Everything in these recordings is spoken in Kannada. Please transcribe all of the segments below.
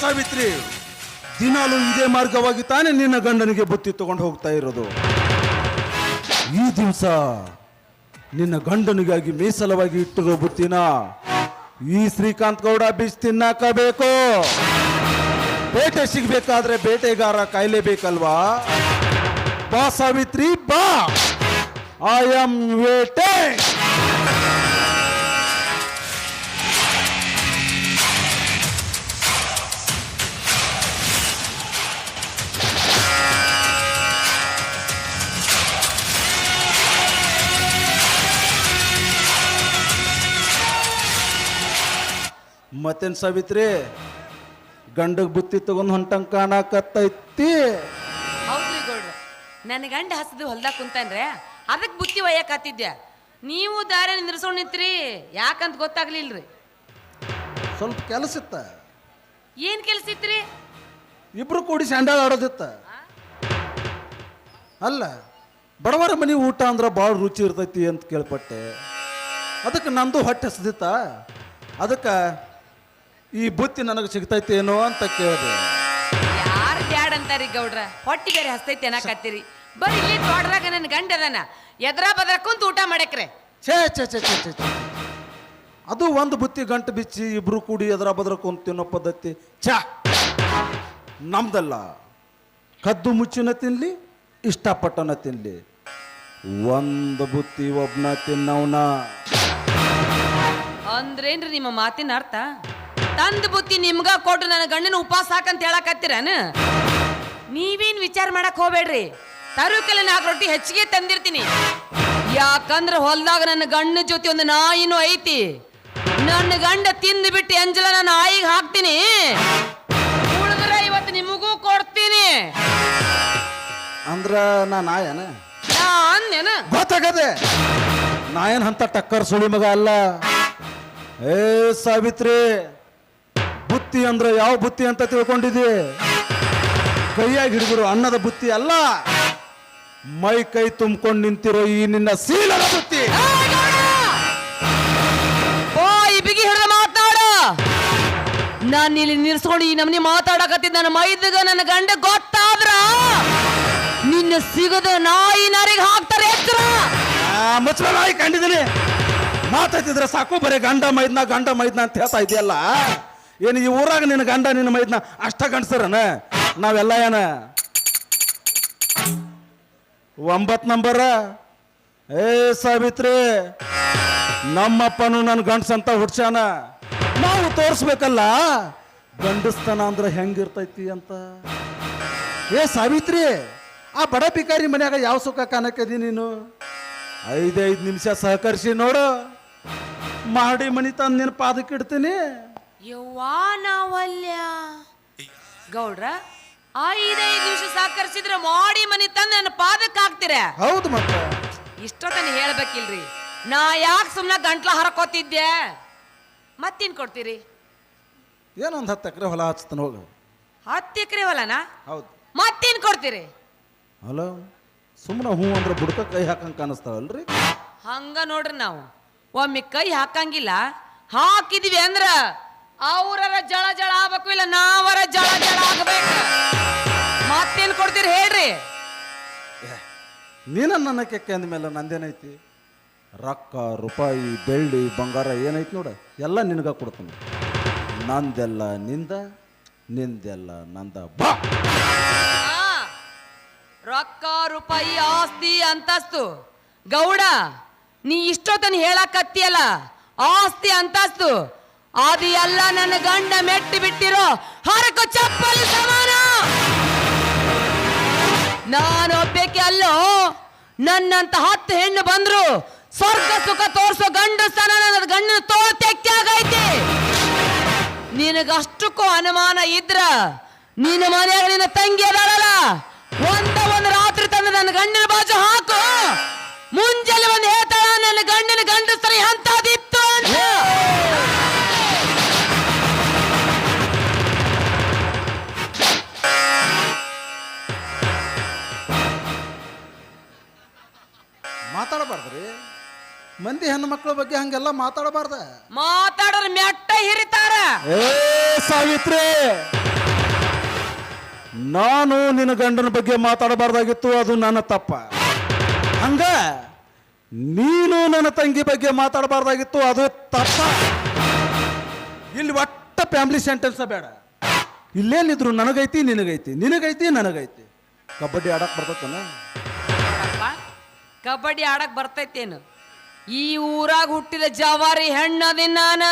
ಸಾವಿತ್ರಿ, ದಿನಾಲು ಇದೇ ಮಾರ್ಗವಾಗಿ ತಾನೇ ನಿನ್ನ ಗಂಡನಿಗೆ ಬುತ್ತಿ ತಗೊಂಡು ಹೋಗ್ತಾ ಇರೋದು. ಈ ದಿವಸ ನಿನ್ನ ಗಂಡನಿಗಾಗಿ ಮೀಸಲವಾಗಿ ಇಟ್ಟಿರೋ ಬುತ್ತಿನ ಈ ಶ್ರೀಕಾಂತ್ ಗೌಡ ಬೀಚ್ ತಿನ್ನಾಕಬೇಕು. ಬೇಟೆ ಸಿಗ್ಬೇಕಾದ್ರೆ ಬೇಟೆಗಾರ ಕಾಯ್ಲೇಬೇಕಲ್ವಾ? ಬಾ ಸಾವಿತ್ರಿ, ಬಾ. ಐ ಆಮ್ ವೇಟೆ ಮತ್ತೇನ್ ಸಾವಿತ್ರಿ? ಗಂಡಗ್ ಬುತ್ತಿ ತಗೊಂಡ್ ಹೊಂಟಂಗ್ ಕಾಣಕತ್ತೈತಿ. ಹೌದ್ರಿ ಗೌಡ್ರ. ನನ್ನ ಗಂಡ ಹಸದು ಹೊಲ್ದಾಗ ಕುಂತಾನ್ರೆ ಅದಕ್ಕೆ ಬುತ್ತಿ ಒಯ್ಯಕತ್ತಿದ್ದೆ ನೀವು ದಾರಿ ನಿಂದ್ರಸ್ಕೊಂಡ್ ನಿಂತ್ರಿ ಯಾಕಂತ ಗೊತ್ತಾಗ್ಲಿಲ್ರಿ. ಸ್ವಲ್ಪ ಕೆಲಸ ಇತ್ತ? ಏನ್ ಕೆಲ್ಸ ಇತ್ರಿ? ಇಬ್ರು ಕೂಡಿ ಸ್ಯಾಂಡಲ್ ಆಡೋದಿತ್ತ? ಅಲ್ಲ ಬಡವರ ಮನೆ ಊಟ ಅಂದ್ರೆ ಭಾಳ ರುಚಿ ಇರ್ತೈತಿ ಅಂತ ಕೇಳ್ಪಟ್ಟೆ. ಅದಕ್ಕೆ ನಂದು ಹೊಟ್ಟೆ ಹಸ್ದಿತ್ತ? ಅದಕ್ಕೆ ಈ ಬುತ್ತಿ ನನಗೆ ಸಿಗ್ತೈತಿ ಏನೋ ಅಂತ ಕೇಳಿದೆ. ಯಾರು ಬ್ಯಾಡ್ ಅಂತಾರಿ ಗೌಡ್ರ? ಹೊಟ್ಟಿ ಬೇರೆ ಹಸ್ತೈತಿ ಅನ್ನಕತ್ತೀರಿ. ಬರೀ ಇಲ್ಲಿ ತೋಟದಾಗ ನನ್ನ ಗಂಡ ಅದನ ಎದ್ರ ಬದ್ರ ಕುಂತ ಊಟ ಮಾಡಕ್ರೆ. ಛೇ ಛೇ ಛೇ ಛೇ ಛೇ ಛೇ. ಅದು ಒಂದು ಬುತ್ತಿ ಗಂಟು ಬಿಚ್ಚಿ ಇಬ್ರು ಕೂಡಿ ಎದ್ರ ಬದ್ರ ಕುಂತು ತಿನ್ನೋ ಪದ್ಧತಿ. ಛಾ ನಮ್ದಲ್ಲ. ಕದ್ದು ಮುಚ್ಚಿನ ತಿನ್ಲಿ ಇಷ್ಟಪಟ್ಟನ ತಿನ್ಲಿ. ಒಂದು ಬುತ್ತಿ ಒಬ್ನ ತಿನ್ನವನ. ಅಂದ್ರೇನ್ರಿ ನಿಮ್ಮ ಮಾತಿನ ಅರ್ಥ? ತಂದ ಬುತ್ತಿ ನಿಮ್ಗ ಕೊಟ್ಟು ನನ್ನ ಗಂಡನ ಉಪವಾಸ ಹಾಕಂತ ಹೇಳಕತ್ತೀರನ ನೀವೇನ್ ವಿಚಾರ ಮಾಡಕ್ ಹೋಗ್ಬೇಡ್ರಿ. ತರುಕಲ್ಲ ನಾಲ್ಕು ರೊಟ್ಟಿ ಹೆಚ್ಚಿಗೆ ತಂದಿರ್ತೀನಿ. ಯಾಕಂದ್ರ ಹೊಲ್ದಾಗ ನನ್ನ ಗಂಡನ ಜೊತೆ ಒಂದು ನಾಯಿನೂ ಐತಿ. ನನ್ನ ಗಂಡ ತಿಂದು ಬಿಟ್ಟು ಅಂಜಲ ನಾನು ನಾಯಿಗೆ ಹಾಕ್ತೀನಿ. ಉಳಿದ್ರೆ ಇವತ್ತು ನಿಮಗೂ ಕೊಡ್ತೀನಿ. ಅಂದ್ರ ನಾ ನಾಯನ? ನಾ ಅಂದೇನ ಗೊತ್ತಾಗದೆ. ನಾ ಏನ್ ಅಂತ ಟಕ್ಕರ್ ಸುಳಿ ಮಗ ಅಲ್ಲ. ಏ ಸಾವಿತ್ರಿ. ಬುತ್ತಿ ಅಂದ್ರೆ ಯಾವ ಬುತ್ತಿ ಅಂತ ತಿಳ್ಕೊಂಡಿದಿ ಕೈಯಾಗಿ ಹಿಡಿದ್ರು ಅನ್ನದ ಬುತ್ತಿ ಅಲ್ಲ. ಮೈ ಕೈ ತುಂಬ್ಕೊಂಡು ನಿಂತಿರೋ ಈ ನಿನ್ನ ಸೀಲದ ಬುತ್ತಿ. ಓ ಈ ಬಿಗಿ ಹಿಡಿದ ಮಾತನಾಡ. ನಾನು ಇಲ್ಲಿ ನಿಲ್ಸ್ಕೊಂಡು ಈ ನಮ್ನಿ ಮಾತಾಡಕತ್ತಿದ್ದ ನನ್ನ ಮೈದಗ ನನ್ನ ಗಂಡ ಗೊತ್ತಾದ್ರ ನಿನ್ನ ಸಿಗದ ನಾಯಿ ನರಿಗೆ ಹಾಕ್ತಾರೆ ಎಚ್ಚರ ಮುಚ್ಚಲ ನಾಯಿ ಕಂಡಿದ್ದೀನಿ. ಮಾತಾಡ್ತಿದ್ರೆ ಸಾಕು ಬರೀ ಗಂಡ ಮೈದ್ನ ಗಂಡ ಮೈದ್ನ ಅಂತ ಹೇಳ್ತಾ ಇದೆಯಲ್ಲ. ಏನು ಈ ಊರಾಗ ನಿನ್ನ ಗಂಡ ನಿನ್ನ ಮೈದ್ನ ಅಷ್ಟ ಗಂಡಸರನ? ನಾವೆಲ್ಲ ಏನ? ಒಂಬತ್ ನಂಬರ? ಏ ಸಾವಿತ್ರಿ, ನಮ್ಮಪ್ಪನು ನನ್ನ ಗಂಡಸಂತ ಹುಡ್ಸ್ಯಾನ. ನಾವು ತೋರಿಸ್ಬೇಕಲ್ಲ? ಗಂಡಸ್ತನ ಅಂದ್ರೆ ಹೆಂಗಿರ್ತೈತಿ ಅಂತ. ಏ ಸಾವಿತ್ರಿ, ಆ ಬಡ ಪಿಕಾರಿ ಮನ್ಯಾಗ ಯಾವ ಸುಖ ಕಾಣಕ್ಕದಿ ನೀನು? ಐದೈದು ನಿಮಿಷ ಸಹಕರಿಸಿ ನೋಡು. ಮಾಡಿ ಮನಿ ತಂದು ನಿನ್ನ ಪಾದಕ್ಕೆ ಇಡ್ತೀನಿ. ಯವ್ವಾ ನಾವಲ್ಯ ಗೌಡ್ರ ಐದೈದು ನಿಮಿಷ ಸಹಕರಿಸಿದ್ರೆ ಮಾಡಿ ಮನೆ ತಂದು ನನ್ನ ಪಾದಕ್ಕೆ ಹಾಕ್ತೀರ? ಹೌದು ಮತ್ತೆ. ಇಷ್ಟೊತ್ತನ ಹೇಳ್ಬೇಕಿಲ್ರಿ. ನಾ ಯಾಕೆ ಸುಮ್ಮನೆ ಗಂಟ್ಲ ಹರಕೋತಿದ್ದೆ? ಮತ್ತೇನು ಕೊಡ್ತೀರಿ? ಏನೊಂದು ಹತ್ತು ಎಕರೆ ಹೊಲ ಹಚ್ತಾನೆ ಹೋಗು. ಹತ್ತು ಎಕರೆ ಹೊಲನಾ? ಹೌದು. ಮತ್ತೇನು ಕೊಡ್ತೀರಿ? ಹಲೋ ಸುಮ್ಮನೆ ಹೂ ಅಂದ್ರೆ ಬುಡಕ ಕೈ ಹಾಕಂಗೆ ಕಾಣಿಸ್ತಾವಲ್ರಿ? ಹಂಗ ನೋಡ್ರಿ ನಾವು. ಒಮ್ಮೆ ಕೈ ಹಾಕಂಗಿಲ್ಲ ಹಾಕಿದೀವಿ ಅಂದ್ರ ಅವರರ ಜಳ ಜಳ ಆಗ್ಬೇಕು ಇಲ್ಲ ನಾವರ ಜಳ ಜಳ ಆಗ್ಬೇಕು? ಮತ್ತೇನ್ ಕೊಡ್ತೀರಿ ಹೇಳ್ರಿ. ನೀನ ನನ್ನ ಕೆಕ್ಕೆ ಅಂದಮೇಲೆ ನಂದೇನೈತಿ? ರೊಕ್ಕ ರೂಪಾಯಿ ಬೆಳ್ಳಿ ಬಂಗಾರ ಏನೈತಿ ನೋಡ ಎಲ್ಲ ನಿನಗ ಕೊಡ್ತೀನಿ. ನಂದೆಲ್ಲ ನಿಂದ ನಿಂದೆಲ್ಲ ನಂದ. ಬಾ! ಆ, ರೊಕ್ಕ ರೂಪಾಯಿ ಆಸ್ತಿ ಅಂತಸ್ತು. ಗೌಡ ನೀ ಇಷ್ಟೊತ್ತನ ಹೇಳಕತ್ತಿಯಲ್ಲ ಆಸ್ತಿ ಅಂತಸ್ತು. ಅದು ಎಲ್ಲ ನನ್ನ ಗಂಡ ಮೆಟ್ಟಿ ಬಿಟ್ಟಿರೋ ಹರಕು ಚಪ್ಪಲಿ ಸಮಾನ. ನಾನು ಒಬ್ಬಕ್ಕೆ ಅಲ್ಲೋ, ನನ್ನಂತ ಹತ್ತು ಹೆಣ್ಣು ಬಂದ್ರು, ಸ್ವರ್ಗ ಸುಖ ತೋರಿಸೋ ಗಂಡು ಸ್ಥಾನ ನನ್ನ ಗಂಡನ ತೋಳ ತೆಕ್ಕಾಗೈತಿ ನಿನಗಷ್ಟಕ್ಕೂ ಅನುಮಾನ ಇದ್ರ, ನಿನ್ನ ಮನೆಯಾಗ ನಿನ್ನ ತಂಗಿ ಅದಾಳಲ್ಲ. ಒಂದ ಒಂದು ರಾತ್ರಿ ತಂದು ನನ್ನ ಗಂಡನ ಬಾಜು ಹಾಕು. ಮುಂಜಾನೆ ಒಂದು ಹೇಳ್ತಾಳ, ನನ್ನ ಗಂಡನ ಗಂಡಸ್ತರ ಎಂತದಿತ್ತು ಮಕ್ಕಳ ಬಗ್ಗೆ ಹಂಗೆಲ್ಲ ಮಾತಾಡಬಾರ್ದ. ಮಾತಾಡೋರ್ ಮೆಟ್ಟ ಹಿರಿತಾರ. ಏ ಸಾವಿತ್ರಿ ನಾನು ನಿನ್ನ ಗಂಡನ ಬಗ್ಗೆ ಮಾತಾಡಬಾರ್ದಾಗಿತ್ತು ಅದು ನನ್ನ ತಪ್ಪ. ಹಂಗ ನೀನು ನನ್ನ ತಂಗಿ ಬಗ್ಗೆ ಮಾತಾಡಬಾರ್ದಾಗಿತ್ತು ಅದು ತಪ್ಪ. ಇಲ್ಲಿ ಒಟ್ಟ ಫ್ಯಾಮಿಲಿ ಸೆಂಟೆನ್ಸ ಬೇಡ. ಇಲ್ಲೇನಿದ್ರು ನನಗೈತಿ ನಿನಗೈತಿ ನಿನಗೈತಿ ನನಗೈತಿ. ಕಬಡ್ಡಿ ಆಡಕ್ ಬರ್ತತನ? ಕಬಡ್ಡಿ ಆಡಕ್ ಬರ್ತೈತೇನು? ಈ ಊರಾಗ ಹುಟ್ಟಿದ ಜವಾರಿ ಹೆಣ್ಣದಿನ ನಾನ.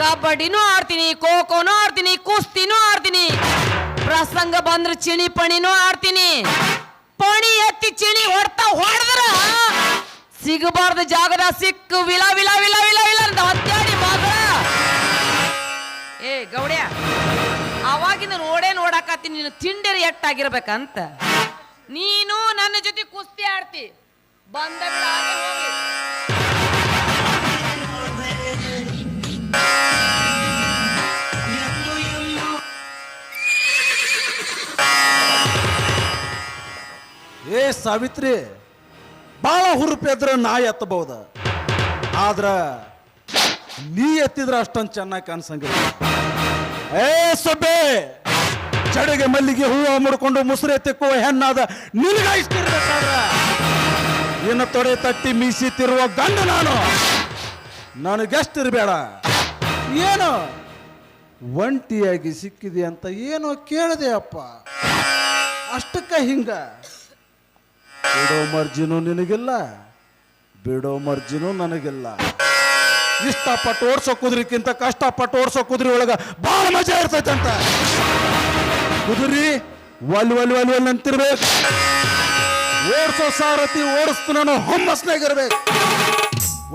ಕಬಡ್ಡಿನೂ ಆಡ್ತೀನಿ, ಖೋಖೋನೂ ಆಡ್ತೀನಿ, ಕುಸ್ತಿನೂ ಆಡ್ತೀನಿ. ಪ್ರಸಂಗ ಬಂದ್ರ ಚಿಣಿ ಪಣಿನೂ ಆಡ್ತೀನಿ. ಪಣಿ ಎತ್ತಿ ಚಿಣಿ ಹೊಡ್ತಾ ಹೊಡೆದ್ರ ಸಿಗಬಾರ್ದು ಜಾಗದ ಸಿಕ್ಕು ವಿಲ ವಿಲ ವಿಲ ವಿಲ ವಿಲ ಅಂತ ಹತ್ತಾಡಿ ಮಗಳ ಏ, ಗೌಡ್ಯ ಅವಾಗಿಂದ ನೋಡೇ ನೋಡಾಕತ್ತೀನಿ, ನೀನು ತಿಂಡಿರಿ ಎಟ್ಟಾಗಿರ್ಬೇಕಂತ. ನೀನು ನನ್ನ ಜೊತೆ ಕುಸ್ತಿ ಆಡ್ತಿ. ಹಾಗೆ. ಏ ಸಾವಿತ್ರಿ ಭಾಳ ಹುರುಪೆದ್ರ ನಾ ಎತ್ತಬಹುದ. ಆದ್ರ ನೀ ಎತ್ತಿದ್ರ ಅಷ್ಟೊಂದು ಚೆನ್ನಾಗಿ ಕಾಣಿಸಂಗಿಲ್ಲ. ಏ ಸೊಬ್ಬೆ ಚಡೆಗೆ ಮಲ್ಲಿಗೆ ಹೂವು ಮುಡ್ಕೊಂಡು ಮುಸುರೆ ತಿಕ್ಕುವ ಹೆಣ್ಣಾದ ನಿನಗ ಇನ್ನು ತೊಡೆ ತಟ್ಟಿ ಮೀಸಿತ್ತಿರುವ ಗಂಡ ನಾನು. ನನಗೆಷ್ಟಿರಬೇಡ ಏನು? ಒಂಟಿಯಾಗಿ ಸಿಕ್ಕಿದೆ ಅಂತ ಏನೋ ಕೇಳಿದೆ ಅಪ್ಪ. ಅಷ್ಟಕ್ಕ ಹಿಂಗ. ಬಿಡೋ ಮರ್ಜಿನೂ ನಿನಗಿಲ್ಲ, ಬಿಡೋ ಮರ್ಜಿನೂ ನನಗಿಲ್ಲ. ಇಷ್ಟಪಟ್ಟು ಓಡಿಸೋ ಕುದುರಿಕ್ಕಿಂತ ಕಷ್ಟಪಟ್ಟು ಓಡಿಸೋ ಕುದುರೆ ಒಳಗ ಬಹಳ ಮಜಾ ಇರ್ತೈತಂತ. ಕುದುರಿ, ಒಲ್ ಒಲ್ ಒಲ್ ಒಲ್ ಅಂತಿರ್ಬೇಕು. ಓಡಿಸೋ ಸಾರಥಿ ಓಡಿಸ್ತು ನಾನು ಹೊಮ್ಮಸ್ನಾಗಿರ್ಬೇಕು.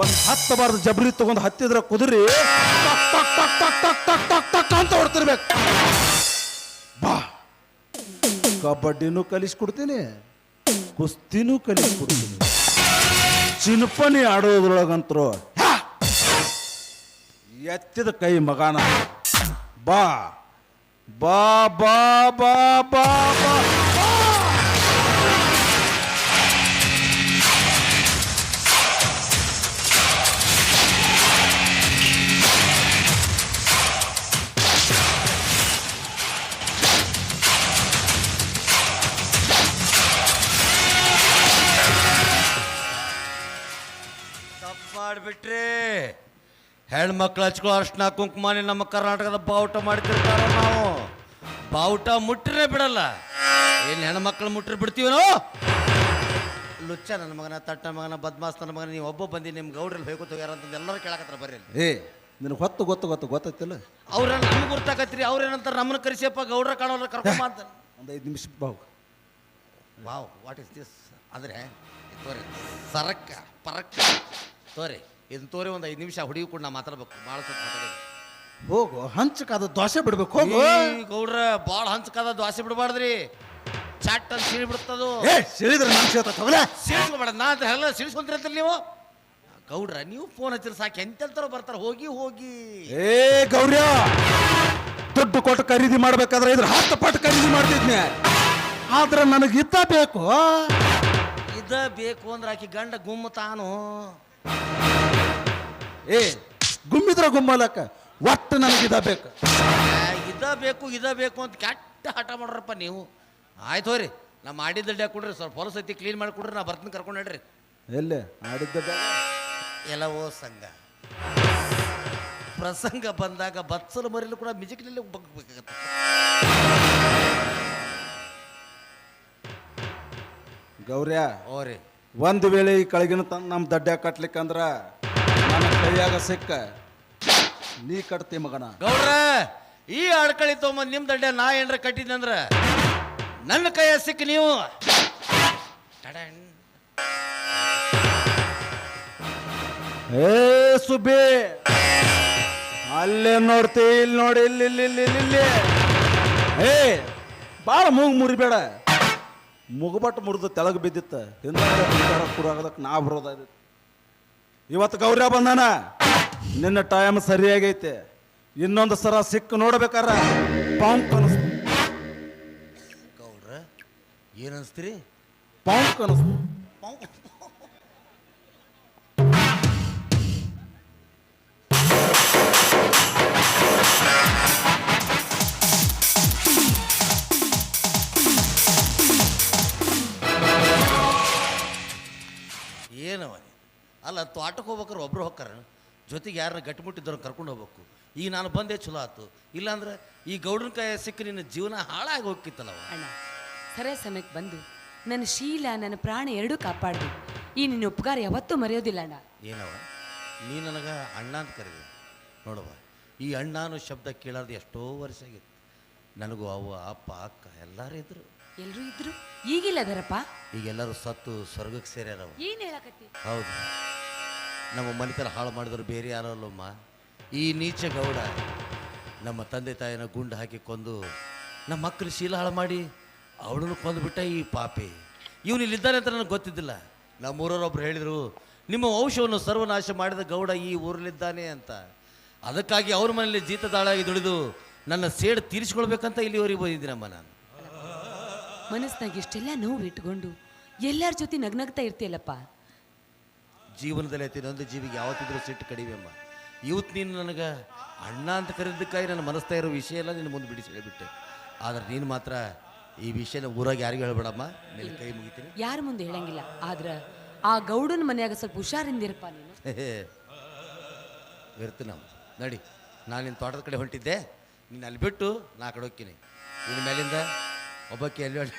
ಒಂದು ಹತ್ತು ಬಾರ್ದು ಜಬರಿ ತಗೊಂಡು ಹತ್ತಿದ್ರ ಕುದುರಿ ಟಕ್ ಟಕ್ ಟಕ್ ಟಕ್ ಟಕ್ ಟಕ್ ಟಕ್ ಟಕ್ ಅಂತ ಓಡ್ತಿರ್ಬೇಕು ಬಾ. ಕಬಡ್ಡಿನೂ ಕಲಿಸ್ಕೊಡ್ತೀನಿ, ಕುಸ್ತಿನೂ ಕಲಿಸ್ಕೊಡ್ತೀನಿ. ಚಿನ್ಪನಿ ಆಡೋದ್ರೊಳಗಂತರು ಎತ್ತಿದ ಕೈ ಮಗಾನ. ಬಾ. ಬಾ ಬಾ ಬಾ ಬಾ. ಮಾಡಿಬಿಟ್ರಿ ಹೆಣ್ಮಕ್ಳು ಹಚ್ಕೊಳ್ಳೋ ಅರ್ಶನ ಕುಂಕುಮಾನಿ ನಮ್ಮ ಕರ್ನಾಟಕದ ಬಾವುಟ ಮಾಡ್ತಿರ್ತಾರ ನಾವು. ಬಾವುಟ ಮುಟ್ಟ್ರೆ ಬಿಡಲ್ಲ. ಏನು ಹೆಣ್ಮಕ್ಳು ಮುಟ್ಟ್ರೆ ಬಿಡ್ತೀವನೋ? ಲುಚ್ಚ ನನ್ನ ಮಗನ ತಟ್ಟ ಮಗನ ಬದ್ಮಾಸ್ ನನ್ನ ಮಗನ ನೀವು ಒಬ್ಬ ಬಂದಿ ನಿಮ್ಮ ಗೌಡ್ರಲ್ಲಿ ಹೋಗಿ ಹೋಗ್ಯಾರ ಅಂತ ಎಲ್ಲರೂ ಕೇಳಕತ್ತಾರ ಬರ್ರಿ ಅಲ್ಲಿ. ಏ ನಿನಗೆ ಹೊತ್ತು ಗೊತ್ತು ಗೊತ್ತು ಗೊತ್ತೈತಿಲ್ಲ ಅವ್ರ ನಮ್ಗೆ ಗುರ್ತಾಕತ್ರಿ ಅವ್ರೇನಂತಾರೆ ನಮ್ಮನ್ನ ಕರೆಸಿಯಪ್ಪ ಗೌಡ್ರ ಕಾಣೋಲ್ಲ ಕರ್ಕೊಂಬ ಅಂತ. ಒಂದು ಐದು ನಿಮಿಷ ಬಾವು ವಾವ್ ವಾಟ್ ಇಸ್ ದಿಸ್ ಅಂದರೆ ತೋರಿ ಸರಕ್ಕ ಪರಕ್ಕ ತೋರಿ. ಇದನ್ನ ತೋರಿ ಒಂದು ಐದು ನಿಮಿಷ ಹುಡುಗಿ ಕೂಡ ನಾ ಮಾತಾಡ್ಬೇಕು. ಭಾಳ ಹೋಗು ಹಂಚಕಾದ ದೋಸೆ ಬಿಡ್ಬೇಕು ಹೋಗು. ಗೌಡ್ರ ಭಾಳ ಹಂಚಕಾದ ದ್ವಾಸೆ ಬಿಡಬಾರ್ದ್ರಿ. ಚಾಟ್ ಅಂತ ಸಿಳಿ ಬಿಡ್ತದು. ಏ ಸಿಳಿದ್ರೆ ಸಿಳಿಸ್ಕೊಬೇಡ ನಾ ಅಂತ ಎಲ್ಲ ಸಿಳಿಸ್ಕೊಂತಿರತ್ತೀರಿ ನೀವು. ಗೌಡ್ರ ನೀವು ಫೋನ್ ಹಚ್ಚಿರ ಸಾಕು ಎಂತೆಂತಾರೋ ಬರ್ತಾರೆ ಹೋಗಿ ಹೋಗಿ. ಏ ಗೌರ್ಯ ದುಡ್ಡು ಕೊಟ್ಟು ಖರೀದಿ ಮಾಡ್ಬೇಕಾದ್ರೆ ಇದ್ರ ಹತ್ತು ಪಟ್ಟು ಖರೀದಿ ಮಾಡ್ತಿದ್ನೆ. ಆದ್ರೆ ನನಗೆ ಇದ್ದ ಬೇಕು. ಇದ ಬೇಕು ಅಂದ್ರೆ ಆಕಿ ಗಂಡ ಗುಮ್ಮ ತಾನು ಏ ಗುಮ್ಮಿದ್ರ ಗುಮ್ಮಲಕ್ಕ ಒಟ್ಟು ನನಗಿದ ಬೇಕು. ಇದಬೇಕು ಇದ ಬೇಕು ಇದ ಬೇಕು ಅಂತ ಕೆಟ್ಟ ಹಠ ಮಾಡ್ರಪ್ಪ ನೀವು. ಆಯ್ತು ಹೋರಿ ನಾ ಮಾಡಿದ್ದ ಡ್ಯಾಕ್ ಕೊಡ್ರಿ ಸ್ವಲ್ಪ ಹೊಲಸ ಐತಿ ಕ್ಲೀನ್ ಮಾಡಿ ಕೊಡ್ರಿ ನಾ ಬರ್ತೀನಿ ಕರ್ಕೊಂಡು ಹೇಳ್ರಿ ಎಲ್ಲಿ? ಆಡಿದ್ದ ಜಾಗ? ಎಲ್ಲವೋ ಸಂಘ. ಪ್ರಸಂಗ ಬಂದಾಗ ಬತ್ಸಲು ಮರಿಲು ಕೂಡ ಮಿಜಿಕ್ನಲ್ಲಿ ಬಗ್ಬೇಕಾಗತ್ತೆ ಗೌರ್ಯ ಓರಿ ಒಂದು ವೇಳೆ ಈ ಕಳಗಿನ ತಂದು ನಮ್ಮ ದಡ್ಡ ಕಟ್ಲಿಕ್ಕಂದ್ರ ನನ್ನ ಕೈಯಾಗ ಸಿಕ್ಕ ನೀ ಕಟ್ತಿ ಮಗನ. ಗೌಡ್ರ ಈ ಅಡ್ಕಳಿ ತೊಗೊಂಬಂದು ನಿಮ್ ದಂಡೆ ನಾ ಏನ್ರ ಕಟ್ಟಿದ್ರ ನನ್ನ ಕೈಯ ಸಿಕ್ಕ ನೀವು. ಏ ಸುಬ್ಬಿ ಅಲ್ಲೇ ನೋಡ್ತಿ ಇಲ್ಲಿ ನೋಡಿ ಇಲ್ಲಿ ಇಲ್ಲಿ ಇಲ್ಲಿ ಇಲ್ಲಿ, ಇಲ್ಲಿ. ಏ ಭಾಳ ಮೂಗ್ ಮುರಿಬೇಡ. ಮುಗುಬಟ್ಟು ಮುರಿದು ತೆಳಗ್ ಬಿದ್ದಿತ್ತ. ಹಿಂದೆ ಕುರಾಗದಕ್ಕೆ ನಾ ಬರೋದಾಯ್ತು ಇವತ್ತು ಗೌರ್ಯ ಬಂದಾನ ನಿನ್ನ ಟೈಮ್ ಸರಿಯಾಗೈತೆ. ಇನ್ನೊಂದು ಸರ ಸಿಕ್ಕು ನೋಡ್ಬೇಕಾರ. ಪಾಂಕ್ ಅನಿಸ್ತು. ಗೌಡ್ರ ಏನ್ ಪಾಂಕ್ ಪಾಂಪ್ ಅನಿಸ್ತು. ಏನವ ತೋಟಕ್ಕೆ ಹೋಗ್ಬೇಕಾರೆ ಒಬ್ರು ಹೋಗ್ತಾರೆ. ಜೊತೆಗೆ ಯಾರನ್ನ ಗಟ್ಟಿಮುಟ್ಟಿದ್ದವ್ರು ಕರ್ಕೊಂಡು ಹೋಗ್ಬೇಕು. ಈಗ ನಾನು ಬಂದೆ ಚಲೋ ಆಯ್ತು. ಇಲ್ಲಾಂದ್ರೆ ಈ ಗೌಡನ ಕೈ ಸಿಕ್ಕ ನಿನ್ನ ಜೀವನ ಹಾಳಾಗಿ ಹೋಗ್ತಿತ್ತಲ್ಲ ಅಣ್ಣ ಸರಿ ಸಮಯಕ್ಕೆ ಬಂದು ನನ್ನ ಶೀಲ ನನ್ನ ಪ್ರಾಣ ಎರಡೂ ಕಾಪಾಡಿದೆ ಈ ನಿನ್ನ ಉಪಕಾರ ಯಾವತ್ತೂ ಮರೆಯೋದಿಲ್ಲ ಅಣ್ಣ. ಏನವ ನೀ ನನಗೆ ಅಣ್ಣ ಅಂತ ಕರೆದಿ ನೋಡುವ ಈ ಅಣ್ಣ ಅನ್ನೋ ಶಬ್ದ ಕೇಳೋದು ಎಷ್ಟೋ ವರ್ಷ ಆಗಿತ್ತು. ನನಗೂ ಅವ್ವ ಅಪ್ಪ ಅಕ್ಕ ಎಲ್ಲರೂ ಇದ್ರು. ಎಲ್ಲರೂ ಇದ್ರು? ಈಗಿಲ್ಲ ಅದರಪ್ಪ. ಈಗೆಲ್ಲರೂ ಸತ್ತು ಸ್ವರ್ಗಕ್ಕೆ ಸೇರ್ಯಾರವ ಏನು ಹೇಳಕತ್ತಿ? ಹೌದು. ನಮ್ಮ ಮನೆತನ ಹಾಳು ಮಾಡಿದ್ರು ಬೇರೆ ಯಾರಲ್ಲಮ್ಮ ಈ ನೀಚ ಗೌಡ ನಮ್ಮ ತಂದೆ ತಾಯಿನ ಗುಂಡು ಹಾಕಿ ಕೊಂದು ನಮ್ಮ ಮಕ್ಕಳು ಶೀಲ ಹಾಳು ಮಾಡಿ ಅವಳನ್ನು ಕೊಂದುಬಿಟ್ಟ ಈ ಪಾಪಿ. ಇವನು ಇಲ್ಲಿದ್ದಾನೆ ಅಂತ ನನಗೆ ಗೊತ್ತಿದ್ದಿಲ್ಲ. ಒಬ್ರು ಹೇಳಿದರು, ನಿಮ್ಮ ವಂಶವನ್ನು ಸರ್ವನಾಶ ಮಾಡಿದ ಗೌಡ ಈ ಊರಲ್ಲಿದ್ದಾನೆ ಅಂತ. ಅದಕ್ಕಾಗಿ ಅವ್ರ ಮನೇಲಿ ಜೀತದಾಳಾಗಿ ದುಡಿದು ನನ್ನ ಸೇಡು ತೀರಿಸ್ಕೊಳ್ಬೇಕಂತ ಇಲ್ಲಿವರೆಗೆ ಬಂದಿದ್ದೀನಮ್ಮ ನಾನು. ಮನಸ್ಸಿನಾಗ ಇಷ್ಟೆಲ್ಲ ನೋವು ಇಟ್ಕೊಂಡು ಎಲ್ಲರ ಜೊತೆ ನಗ್ನಗ್ತಾ ಇರ್ತೀಯಲ್ಲಪ್ಪ? ಜೀವನದಲ್ಲಿ ಐತಿ ಇನ್ನೊಂದು ಜೀವಿಗೆ ಯಾವತ್ತಿದ್ರೂ ಸಿಟ್ಟು ಕಡಿಮೆ ಅಮ್ಮ. ಇವತ್ತು ನೀನು ನನಗೆ ಅಣ್ಣ ಅಂತ ಕರೆದಕ್ಕಾಗಿ ನನ್ನ ಮನಸ್ತಾ ಇರೋ ವಿಷಯ ಎಲ್ಲ ನಿನ್ನ ಮುಂದೆ ಬಿಡಿಸಿ ಹೇಳಿಬಿಟ್ಟೆ. ಆದರೆ ನೀನು ಮಾತ್ರ ಈ ವಿಷಯನ ಊರಾಗ ಯಾರಿಗೂ ಹೇಳ್ಬೇಡಮ್ಮ. ಮೇಲೆ ಕೈ ಮುಗಿತೀನಿ. ಯಾರ ಮುಂದೆ ಹೇಳಂಗಿಲ್ಲ. ಆದ್ರೆ ಆ ಗೌಡನ ಮನೆಯಾಗ ಸ್ವಲ್ಪ ಹುಷಾರಿಂದಿರಪ್ಪ ನೀನು. ಇರ್ತೀನಮ್ಮ. ನಡಿ ನಾನು ನಿನ್ನ ತೋಟದ ಕಡೆ ಹೊಂಟಿದ್ದೆ. ನೀನು ಅಲ್ಲಿ ಬಿಟ್ಟು ನಾ ಕಡೆ ಹೋಗ್ತೀನಿ. ಇನ್ನು ಮೇಲಿಂದ ಒಬ್ಬಕ್ಕೆ ಎಲ್ಲಿ ಬೇಡ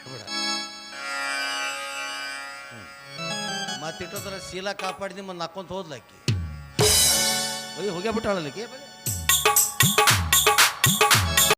ಮತ್ತಿಟ್ಟೋದ್ರ ಶೀಲ ಕಾಪಾಡಿ ಮತ್ತೆ ನಕ್ಕೊಂತ ಹೋದ್ಲಾಕಿ ಹೋಗ್ಯಾ ಹೋಗ್ಯಾಬಿಟ್ಟಾಳಲ್ಲಿಗೆ